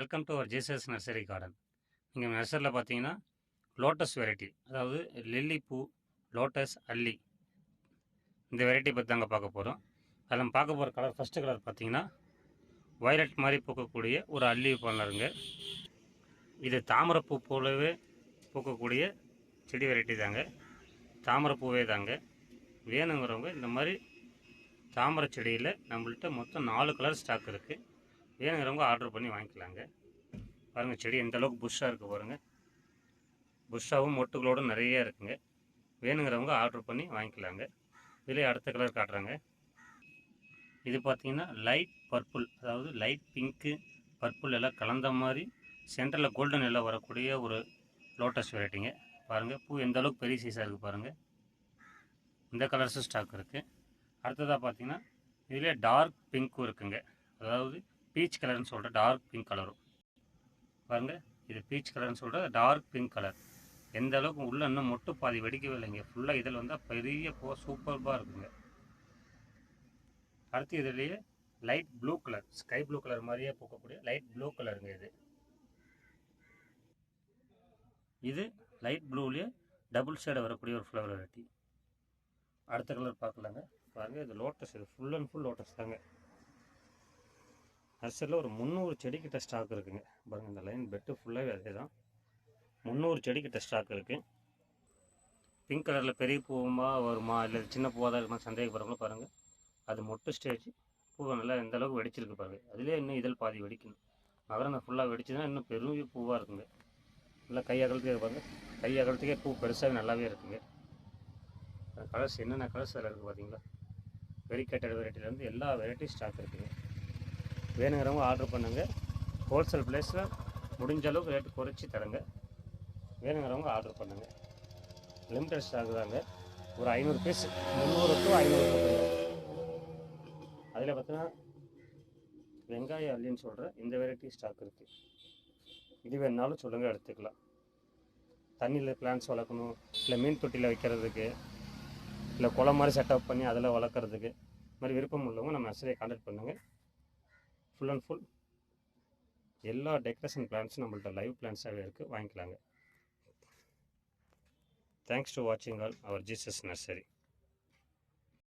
Welcome to our Jesus nursery garden நீங்கள் நர்சரியில் பார்த்தீங்கன்னா லோட்டஸ் வெரைட்டி அதாவது லில்லி பூ லோட்டஸ் அல்லி. இந்த வெரைட்டி பற்றி தாங்க பார்க்க போகிறோம் அதில் நம்ம பார்க்க போகிற கலர் ஃபஸ்ட்டு கலர் பார்த்தீங்கன்னா வயலட் மாதிரி பூக்கக்கூடிய ஒரு அல்லி பண்ணருங்க இது தாமரைப்பூ போலவே பூக்கக்கூடிய செடி வெரைட்டி தாங்க. தாமரைப்பூவே தாங்க. வேணுங்கிறவங்க இந்த மாதிரி தாமரை செடியில் நம்மள்ட்ட மொத்தம் நாலு கலர் ஸ்டாக் இருக்குது வேணுங்கிறவங்க ஆர்டர் பண்ணி வாங்கிக்கலாங்க. பாருங்கள் செடி எந்த அளவுக்கு புஷ்ஷாக இருக்குது பாருங்கள் புஷ்ஷாகவும் மொட்டுகளோடும் நிறைய இருக்குங்க. வேணுங்கிறவங்க ஆர்டர் பண்ணி வாங்கிக்கலாங்க. இதிலே அடுத்த கலர் காட்டுறாங்க. இது பார்த்தீங்கன்னா லைட் பர்பிள் அதாவது லைட் பிங்க்கு பர்பிள் எல்லாம் கலந்த மாதிரி சென்டரில் கோல்டன் எல்லாம் வரக்கூடிய ஒரு லோட்டஸ் வெரைட்டிங்க பாருங்கள் பூ எந்த அளவுக்கு பெரிய சைஸாக இருக்குது பாருங்கள் இந்த கலர்ஸும் ஸ்டாக் இருக்குது அடுத்ததாக பார்த்தீங்கன்னா இதிலே டார்க் பிங்க்கும் இருக்குங்க. அதாவது பீச் கலர்னு சொல்கிற டார்க் பிங்க் கலரும் பாருங்கள் இது பீச் கலர்னு சொல்கிற டார்க் பிங்க் கலர் எந்த அளவுக்கு உள்ளே இன்னும் மொட்டு பாதி வெடிக்கவே இல்லைங்க. ஃபுல்லாக இதில் வந்தால் பெரிய போ சூப்பர்பாக இருக்குங்க. அடுத்து இதுலேயே light blue colour sky blue colour மாதிரியே பூக்கக்கூடிய லைட் ப்ளூ கலருங்க இது. இது லைட் ப்ளூலேயே டபுள் ஷேடு வரக்கூடிய ஒரு ஃப்ளவர் வெரைட்டி அடுத்த கலர் பார்க்கலாங்க. பாருங்கள் இது லோட்டஸ் இது ஃபுல் அண்ட் ஃபுல் லோட்டஸ் தாங்க. நர்சரியில் ஒரு முந்நூறு செடிக்கிட்ட ஸ்டாக் இருக்குதுங்க பாருங்கள் இந்த லைன் பெட்டு ஃபுல்லாகவே அதே தான் முந்நூறு செடிக்கிட்ட ஸ்டாக் இருக்குது பிங்க் கலரில் பெரிய பூவுமா வருமா இல்லை சின்ன பூவாக தான் இருக்குமா சந்தேகப்படுறவங்களும் பாருங்கள் அது மொட்டு ஸ்டேஜ் பூவை நல்லா எந்த அளவுக்கு வெடிச்சிருக்கு பாருங்கள் அதுலேயே இன்னும் இதழ் பாதி வெடிக்கணும். மகரந்த ஃபுல்லாக வெடிச்சுன்னா இன்னும் பெரிய பூவாக இருக்குங்க. நல்லா கை அகலத்துக்கே பாருங்கள் கை அகலத்துக்கே பூ பெருசாகவே நல்லாவே இருக்குங்க. கலர்ஸ் என்னென்ன கலர்ஸ் அதில் இருக்குது பார்த்தீங்களா வெரிகேட்டட் வெரைட்டிலேருந்து எல்லா வெரைட்டியும் ஸ்டாக் இருக்குதுங்க வேணுங்கிறவங்க ஆர்டர் பண்ணுங்கள் ஹோல்சேல் ப்ளேஸில் முடிஞ்ச அளவுக்கு ரேட்டு குறைச்சி தரங்க. வேணுங்கிறவங்க ஆர்டர் பண்ணுங்கள் லிமிடெட் ஸ்டாக் தாங்க. ஒரு ஐநூறு பீஸ் முந்நூறு டு ஐநூறு அதில் பார்த்தீங்கன்னா வெங்காய அல்லின்னு சொல்கிற இந்த வெரைட்டி ஸ்டாக் இருக்குது இது வேணாலும் சொல்லுங்கள் எடுத்துக்கலாம். தண்ணியில் பிளான்ஸ் வளர்க்கணும். இல்லை மீன் தொட்டியில் வைக்கிறதுக்கு இல்லை குளம் மாதிரி செட்டப் பண்ணி அதில் வளர்க்குறதுக்கு. இது மாதிரி விருப்பம் உள்ளவங்க நம்ம மெசேஜை கான்டாக்ட் பண்ணுங்கள் ஃபுல் அண்ட் ஃபுல் எல்லா டெக்கரேஷன் பிளான்ஸும் நம்மள்ட்ட லைவ் பிளான்ஸாகவே இருக்குது வாங்கிக்கலாங்க. தேங்க்ஸ் டு வாட்சிங் ஆல் அவர் ஜீசஸ் நர்சரி